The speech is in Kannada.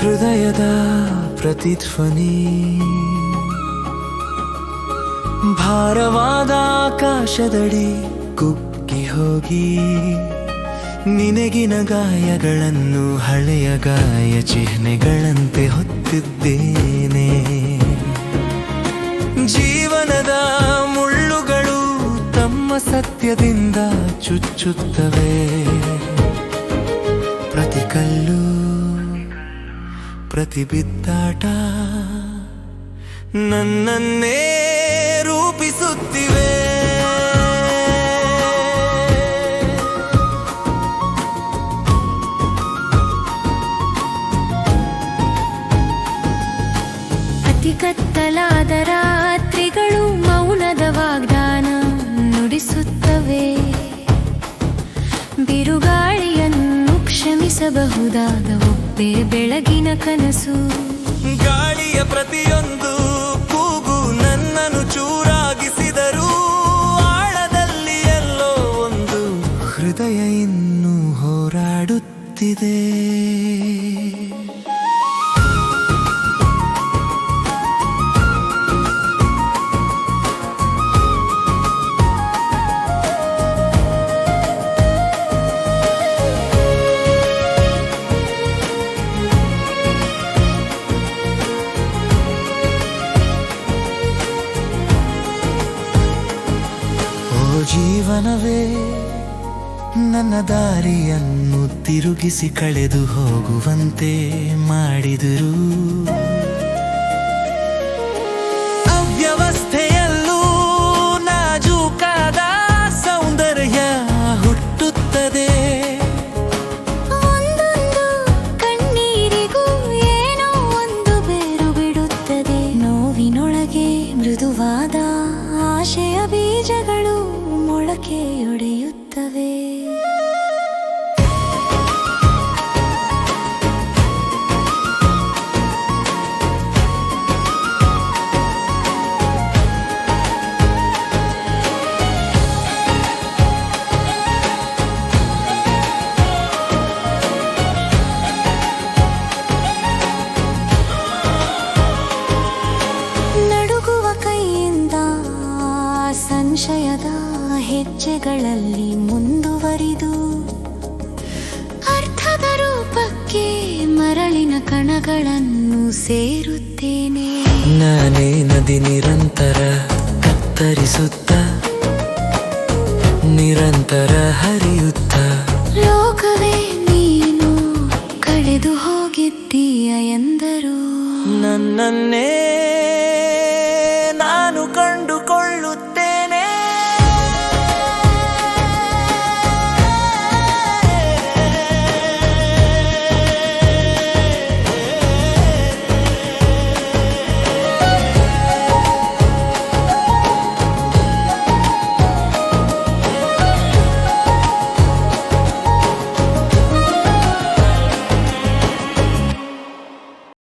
ಹೃದಯದ ಪ್ರತಿಧ್ವನಿ. ಭಾರವಾದ ಆಕಾಶದಡಿ ಕುಗ್ಗಿ ಹೋಗಿ, ನಿನಗಿನ ಗಾಯಗಳನ್ನು ಹಳೆಯ ಗಾಯ ಚಿಹ್ನೆಗಳಂತೆ ಹೊತ್ತಿದ್ದೇನೆ. ಜೀವನದ ಮುಳ್ಳುಗಳು ತಮ್ಮ ಸತ್ಯದಿಂದ ಚುಚ್ಚುತ್ತವೆ. ಪ್ರತಿ ಕಲ್ಲು ಪ್ರತಿ ಬಿದ್ದಾಟ ನನ್ನನ್ನೇ ರೂಪಿಸುತ್ತಿವೆ. ಅತಿ ಕತ್ತಲಾದ ರಾತ್ರಿಗಳು ಮೌನದ ವಾಗ್ದಾನ ನುಡಿಸುತ್ತವೆ. ಬಿರುಗಾಳಿಯನ್ನು ಕ್ಷಮಿಸಬಹುದಾದ ಬೆಳಗಿನ ಕನಸು. ಗಾಳಿಯ ಪ್ರತಿಯೊಂದು ಕೂಗು ನನ್ನನ್ನು ಚೂರಾಗಿಸಿದರೂ ಆಳದಲ್ಲಿ ಎಲ್ಲೋ ಒಂದು ಹೃದಯ ಇನ್ನೂ ಹೋರಾಡುತ್ತಿದೆ. ಜೀವನವೇ ನನ್ನ ದಾರಿಯನ್ನು ತಿರುಗಿಸಿ ಕಳೆದು ಹೋಗುವಂತೆ ಮಾಡಿದರು. ಆಶೆಯ ಬೀಜಗಳು ಮೊಳಕೆಯೊಡೆಯುತ್ತವೆ ಸಂಶಯದ ಹೆಜ್ಜೆಗಳಲ್ಲಿ ಮುಂದುವರಿದು ಅರ್ಥದ ರೂಪಕ್ಕೆ ಮರಳಿನ ಕಣಗಳನ್ನು ಸೇರುತ್ತೇನೆ. ನಾನೇ ನದಿ ನಿರಂತರ ಕತ್ತರಿಸುತ್ತ ನಿರಂತರ ಹರಿಯುತ್ತ. ಲೋಕವೇ ನೀನು ಕಳೆದು ಹೋಗಿದ್ದೀಯ ಎಂದರು. ನನ್ನನ್ನೇ